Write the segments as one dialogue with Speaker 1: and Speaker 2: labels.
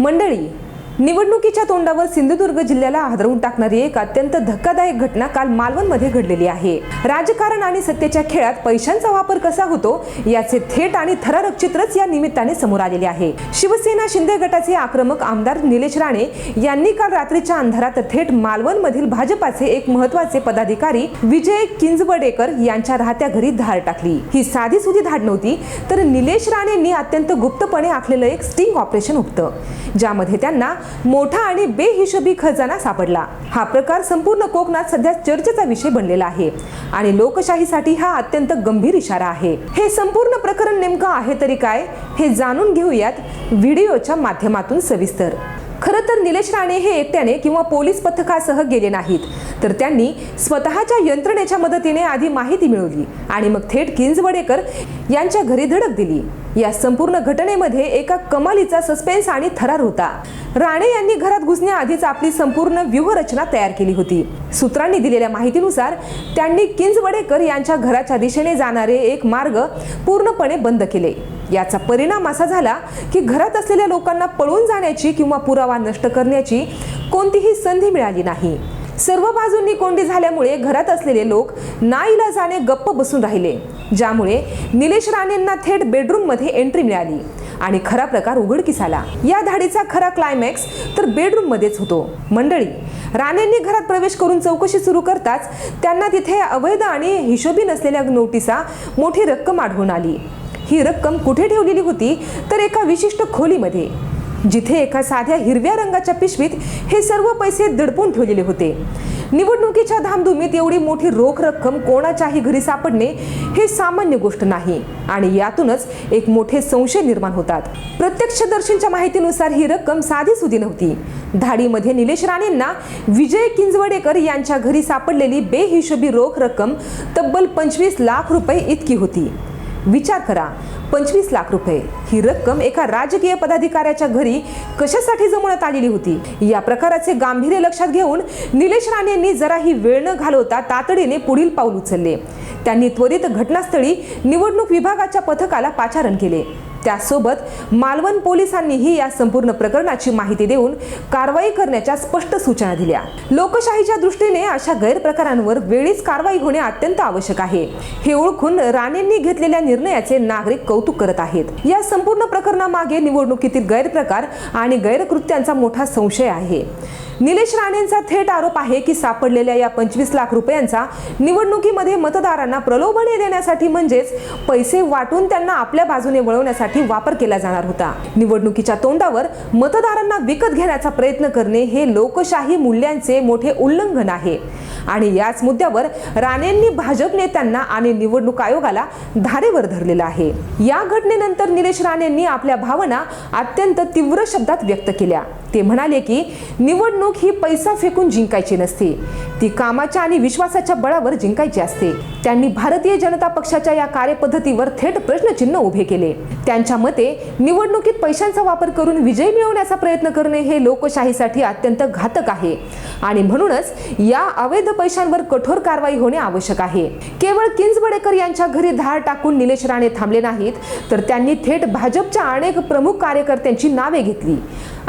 Speaker 1: मंडळी निवडणुकीच्या तोंडावर सिंधुदुर्ग जिल्ह्याला हादरवून टाकणारी एक अत्यंत धक्कादायक घटना काल मालवणमध्ये घडलेली आहे. राजकारण आणि सत्तेच्या खेळात पैशांचा वापर कसा होतो याचे थेट आणि थरारक चित्रच या निमित्ताने समोर आलेले आहे. शिवसेना शिंदे गटाचे आक्रमक आमदार निलेश राणे यांनी काल रात्रीच्या अंधारात थेट मालवणमधील भाजपाचे एक महत्त्वाचे पदाधिकारी विजय किंजवडेकर यांच्या राहत्या घरी धाड टाकली. ही साधी सुधी धाड नव्हती तर निलेश राणेंनी अत्यंत गुप्तपणे आखलेलं एक स्टिंग ऑपरेशन होतं ज्यामध्ये त्यांना मोठा आणि बेहिशोबी खजाना सापडला. हा प्रकार संपूर्ण कोकणात सध्या चर्चेचा विषय बनलेला आहे आणि लोकशाहीसाठी हा अत्यंत गंभीर इशारा आहे. हे संपूर्ण प्रकरण नेमकं आहे तरी काय हे जाणून घेऊयात व्हिडिओच्या माध्यमातून सविस्तर. खरं तर निलेश राणे हे एकट्याने किंवा पोलीस पथकासह गेले नाहीत. तर त्यांनी स्वतःच्या यंत्रणेच्या मदतीने आधी माहिती मिळवली आणि मग थेट किंजवडेकर यांच्या घरी धडक दिली. या संपूर्ण घटनेमध्ये एका कमालीचा सस्पेन्स आणि थरार होता. राणे यांनी घरात घुसण्याआधीच आपली संपूर्ण व्यूहरचना तयार केली होती. सूत्रांनी दिलेल्या माहितीनुसार त्यांनी किंजवडेकर यांच्या घराच्या दिशेने जाणारे एक मार्ग पूर्णपणे बंद केले. याचा परिणाम असा झाला की घरात असलेल्या लोकांना पळून जाण्याची किंवा पुरावा नष्ट करण्याची कोणतीही संधी मिळाली नाही. सर्व बाजूंनी कोंडी झाल्यामुळे घरात असलेले लोक नाईलाजाने गप्प बसून राहिले ज्यामुळे निलेश राणेंना थेट बेडरूममध्ये एंट्री मिळाली आणि खरा प्रकार उघडकीस आला. या धाडीचा खरा क्लायमॅक्स तर बेडरूममध्येच होतो. मंडळी राणेंनी घरात प्रवेश करून चौकशी सुरू करताच त्यांना तिथे अवैध आणि हिशोबी नसलेल्या नोटिसा मोठी रक्कम आढळून आली. ही रक्कम कुठे ठेवलेली होती? तर एका विशिष्ट खोलीमध्ये. जिथे एका साध्या हिरव्या रंगाच्या पिशवीत हे सर्व पैसे दडपून ठेवलेले होते. निवडणुकीच्या धामधुमीत एवढी मोठी रोख रक्कम कोणाच्याही घरी सापडणे हे सामान्य गोष्ट नाही आणि यातूनच एक मोठे संशय निर्माण होतात. प्रत्यक्षदर्शींच्या माहितीनुसार ही रक्कम साधी सुधी नव्हती. धाडीमध्ये निलेश राणेंना विजय किंजवडेकर यांच्या घरी सापडलेली बेहिशोबी रोख रक्कम तब्बल पंचवीस लाख रुपये इतकी होती. विचार करा. पंचवीस लाख रुपये. ही रक्कम एका राजकीय पदाधिकाऱ्याच्या घरी कशासाठी जमवण्यात आलेली होती? या प्रकाराचे गांभीर्य लक्षात घेऊन निलेश राणेंनी जराही वेळ न घालवता तातडीने पुढील पाऊल उचलले. त्यांनी त्वरित घटनास्थळी निवडणूक विभागाच्या पथकाला पाचारण केले. त्यासोबत मालवण पोलिसांनीही या संपूर्ण प्रकरणाची माहिती देऊन कारवाई करण्याच्या स्पष्ट सूचना दिल्या. लोकशाहीच्या दृष्टीने अशा गैरप्रकारांवर वेळीच कारवाई होणे अत्यंत आवश्यक आहे. हे ओळखून राणेंनी घेतलेल्या निर्णयाचे नागरिक कौतुक करत आहेत. या संपूर्ण प्रकरणामागे निवडणुकीतील गैरप्रकार आणि गैरकृत्यांचा मोठा संशय आहे. निलेश राणेंचा थेट आरोप आहे की सापडलेल्या या पंचवीस लाख रुपयांचा निवडणुकीमध्ये मतदारांना प्रलोभने देण्यासाठी म्हणजेच पैसे वाटून त्यांना आपल्या बाजूने वळवण्यासाठी वापर केला जाणार होता. निवडणुकीच्या तोंडावर मतदारांना विकत घेण्याचा प्रयत्न करणे हे लोकशाही मूल्यांचे मोठे उल्लंघन आहे. आणि याच मुद्द्यावर राणेंनी भाजप नेत्यांना आणि निवडणूक आयोगाला धारेवर धरलेलं आहे. या घटनेनंतर निलेश राणेंनी आपल्या भावना अत्यंत तीव्र शब्दात व्यक्त केल्या. ते म्हणाले की निवडणूक ही पैसा फेकून जिंकायची नसते. ती कामाच्या आणि विश्वासाच्या बळावर जिंकायची असते. त्यांनी भारतीय जनता पक्षाच्या या कार्यपद्धतीवर थेट प्रश्नचिन्ह उभे केले. त्यांच्या मते निवडणुकीत पैशांचा वापर करून विजय मिळवण्याचा प्रयत्न करणे हे लोकशाहीसाठी अत्यंत घातक आहे. आणि म्हणूनच या अवैध पैशांवर कठोर कारवाई होणे आवश्यक आहे. केवळ किंजवडेकर यांच्या घरी धार टाकून निलेश राणे थांबले नाहीत तर त्यांनी थेट भाजपच्या अनेक प्रमुख कार्यकर्त्यांची नावे घेतली.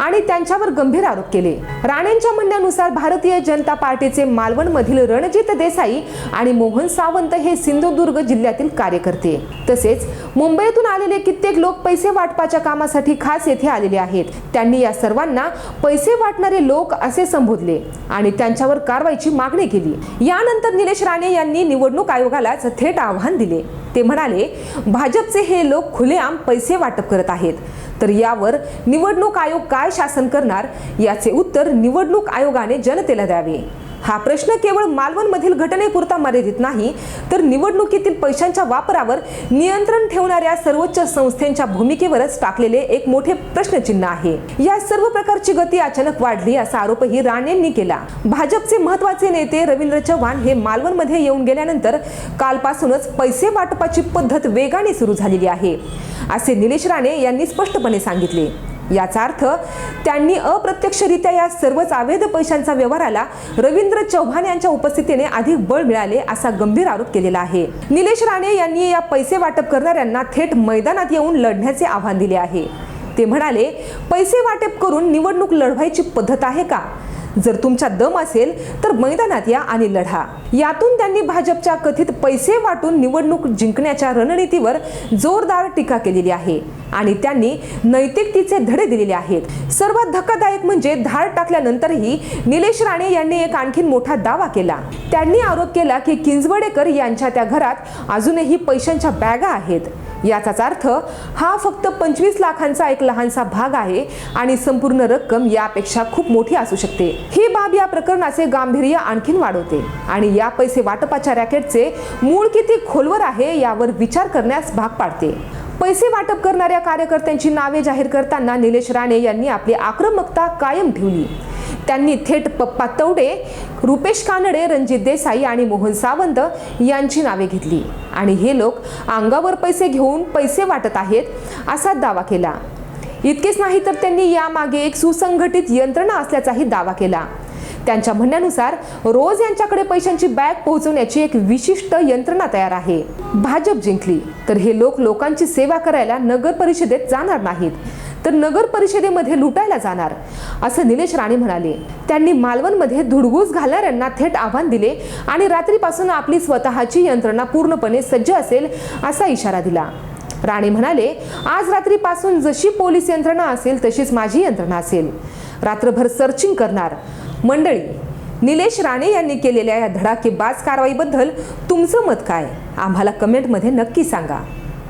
Speaker 1: आणि त्यांच्यावर गंभीर आरोप केले. राणेंच्या म्हणण्यानुसार भारतीय जनता पार्टीचे मालवणमधील रणजित देसाई आणि मोहन सावंत हे सिंधुदुर्ग जिल्ह्यातील कार्यकर्ते. तसेच मुंबईतून आलेले कित्येक लोक पैसे वाटपाच्या कामासाठी खास येथे आलेले आहेत. त्यांनी या सर्वांना पैसे वाटणारे लोक असे संबोधले आणि त्यांच्यावर कारवाईची मागणी केली. यानंतर निलेश राणे यांनी निवडणूक आयोगालाच थेट आव्हान दिले. ते म्हणाले भाजपचे हे लोक खुलेआम पैसे वाटप करत आहेत. तर यावर निवडणूक आयोग काय शासन करणार? याचे उत्तर निवडणूक आयोगाने जनतेला द्यावे. हा प्रश्न केवळ मालवणमधील घटनेपुरता मर्यादित नाही तर निवडणुकीतील पैशांच्या वापरावर नियंत्रण ठेवणाऱ्या सर्वोच्च संस्थेच्या भूमिकेवरच टाकलेले एक मोठे प्रश्नचिन्ह आहे. या सर्व प्रकारची गती अचानक वाढली असा आरोपही राणेंनी केला. भाजपचे महत्त्वाचे नेते रवींद्र चव्हाण हे मालवणमध्ये येऊन गेल्यानंतर कालपासूनच पैसे वाटपाची पद्धत वेगाने सुरू झालेली आहे असे निलेश राणे यांनी स्पष्टपणे सांगितले. याचा अर्थ त्यांनी अप्रत्यक्षरित्या या सर्वच अवैध पैशांच्या व्यवहाराला रवींद्र चव्हाण यांच्या उपस्थितीने अधिक बळ मिळाले असा गंभीर आरोप केलेला आहे. निलेश राणे यांनी या पैसे वाटप करणाऱ्यांना थेट मैदानात येऊन लढण्याचे आव्हान दिले आहे. ते म्हणाले पैसे वाटप करून निवडणूक लढवायची पद्धत आहे का? जर तुमच्या दम असेल तर मैदानात या आणि लढा. यातून त्यांनी भाजपच्या कथित पैसे वाटून निवडणूक जिंकण्याच्या रणनीतीवर जोरदार टीका केलेली आहे आणि त्यांनी नैतिकतेचे धडे दिलेले आहेत. सर्वात धक्कादायक म्हणजे धाड टाकल्यानंतरही निलेश राणे यांनी एक आणखीन मोठा दावा केला. त्यांनी आरोप केला की किंजवडेकर यांच्या त्या घरात अजूनही पैशांच्या बॅगा आहेत. याचाच अर्थ हा फक्त पंचवीस लाखांचा एक लहानसा भाग आहे आणि संपूर्ण रक्कम यापेक्षा खूप मोठी असू शकते. ही बाब या प्रकरणाचे गांभीर्य आणखीन वाढवते आणि या पैसे वाटपाच्या रॅकेटचे मूळ किती खोलवर आहे यावर विचार करण्यास भाग पाडते. पैसे वाटप करणाऱ्या कार्यकर्त्यांची नावे जाहीर करताना निलेश राणे यांनी आपली आक्रमकता कायम ठेवली. त्यांनी थेट पप्पा तवडे रुपेश कानडे रणजित देसाई आणि मोहन सावंत यांची नावे घेतली. आणि हे लोक अंगावर पैसे घेऊन पैसे वाटत आहेत असा दावा केला. इतकेच नाही तर त्यांनी यामागे एक सुसंघटित यंत्रणा असल्याचाही दावा केला. त्यांच्या म्हणण्यानुसार रोज यांच्याकडे पैशांची बॅग पोहोचवण्याची एक विशिष्ट यंत्रणा तयार आहे. भाजप जिंकली तर हे लोक लोकांची सेवा करायला नगर परिषदेत जाणार नाहीत. तर नगर परिषदेमध्ये लुटायला जाणार असं निलेश राणे म्हणाले. त्यांनी मालवणमध्ये धुडगूस घालणाऱ्यांना थेट आव्हान दिले आणि रात्रीपासून आपली स्वतःची यंत्रणा पूर्णपणे सज्ज असेल असा इशारा दिला. राणे म्हणाले आज रात्रीपासून जशी पोलीस यंत्रणा असेल तशीच माझी यंत्रणा असेल. रात्रभर सर्चिंग करणार. मंडळी निलेश राणे यांनी केलेल्या या धडाकेबाज कारवाईबद्दल तुमचं मत काय? आम्हाला कमेंटमध्ये नक्की सांगा.